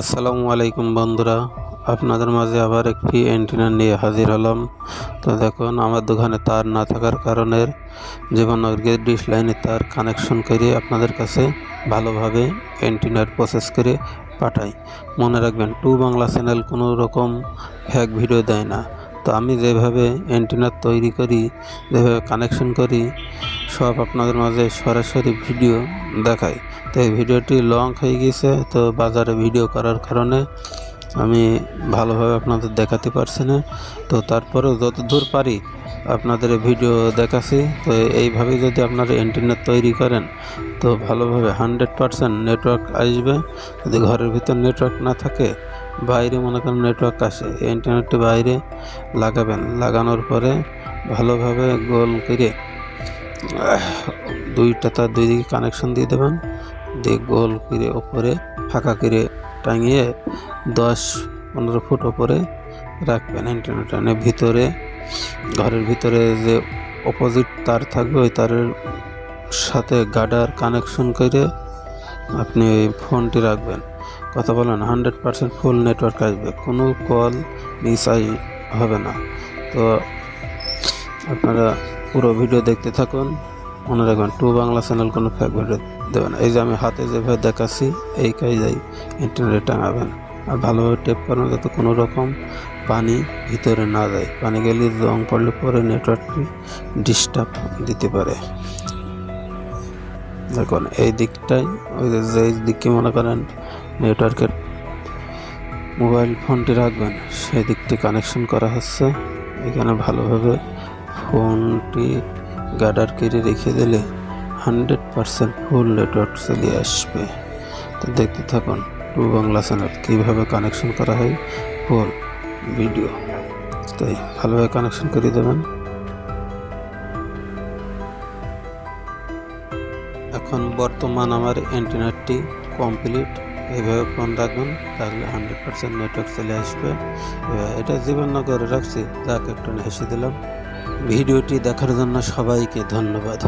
আসসালামু আলাইকুম বন্ধুরা, আপনাদের মাঝে আবার একটি অ্যান্টিনা নিয়ে হাজির হলাম। তো দেখুন, আমার দোকানে তার না থাকার কারণে জীবননগর ডিশ লাইনে তার কানেকশন করে আপনাদের কাছে ভালোভাবে অ্যান্টিনার প্রসেস করে পাঠাই। মনে রাখবেন টু বাংলা চ্যানেল কোনো রকম হ্যাক ভিডিও দেয় না। তো আমি যেভাবে অ্যান্টিনার তৈরি করি, যেভাবে কানেকশন করি, সব আপনাদের মাঝে সরাসরি ভিডিও দেখাই। তো এই ভিডিওটি লং হয়ে গেছে তো বাজারে ভিডিও করার কারণে আমি ভালোভাবে আপনাদের দেখাতে পারছি না। তো তারপরেও যতদূর পারি আপনাদের ভিডিও দেখাচ্ছি। তো এইভাবে যদি আপনারা ইন্টারনেট তৈরি করেন, তো ভালোভাবে হান্ড্রেড পারসেন্ট নেটওয়ার্ক আসবে। যদি ঘরের ভিতর নেটওয়ার্ক না থাকে বাইরে, মনে করেন নেটওয়ার্ক আসে, এই ইন্টারনেটটি বাইরে লাগাবেন। লাগানোর পরে ভালোভাবে গোল করে দুইটা তার দুই দিকে কানেকশন দিয়ে দেবেন। দিয়ে গোল করে ওপরে, ফাঁকা করে টাঙিয়ে দশ পনেরো ফুট ওপরে রাখবেন ইন্টারনেটের ভিতরে, ঘরের ভিতরে যে অপোজিট তার থাকবে, ওই তারের সাথে গাডার কানেকশন করে আপনি ফোনটি রাখবেন। কথা বলেন হান্ড্রেড পারসেন্ট ফুল নেটওয়ার্ক আসবে। কোনো কল মিস আই হবে না। তো আপনারা পুরো ভিডিও দেখতে থাকুন। মনে রাখবেন টু বাংলা চ্যানেল কোনো ফ্যাক ভিডিও দেবে না। এই যে আমি হাতে যেভাবে দেখাচ্ছি, এই কাজেই ইন্টারনেটে টাঙাবেন আর ভালোভাবে টেপ করানো যাতে কোনো রকম পানি ভিতরে না যায়। পানি গেলে রং পড়লে পরে নেটওয়ার্কটি ডিস্টার্ব দিতে পারে। দেখুন, এই দিকটাই, ওই যে যেই দিকে মনে করেন নেটওয়ার্কের মোবাইল ফোনটি রাখবেন। সেই দিকটি কানেকশন করা হচ্ছে। এখানে ভালোভাবে ফোনটি গার্ডার কেটে রেখে দিলে হান্ড্রেড পারসেন্ট ফুল নেটওয়ার্ক চলে আসবে। তো দেখতে থাকুন টু বাংলা চ্যানেল কীভাবে কানেকশন করা হয় ফুল ভিডিও। তাই ভালোভাবে কানেকশন করে দেবেন। এখন বর্তমান আমার ইন্টারনেটটি কমপ্লিট এইভাবে ফোন রাখবেন, তাহলে হান্ড্রেড পার্সেন্ট নেটওয়ার্ক চলে আসবে। এটা করে রাখছি, যাকে একটু হেসে দিলাম। ভিডিওটি দেখার জন্য সবাইকে ধন্যবাদ।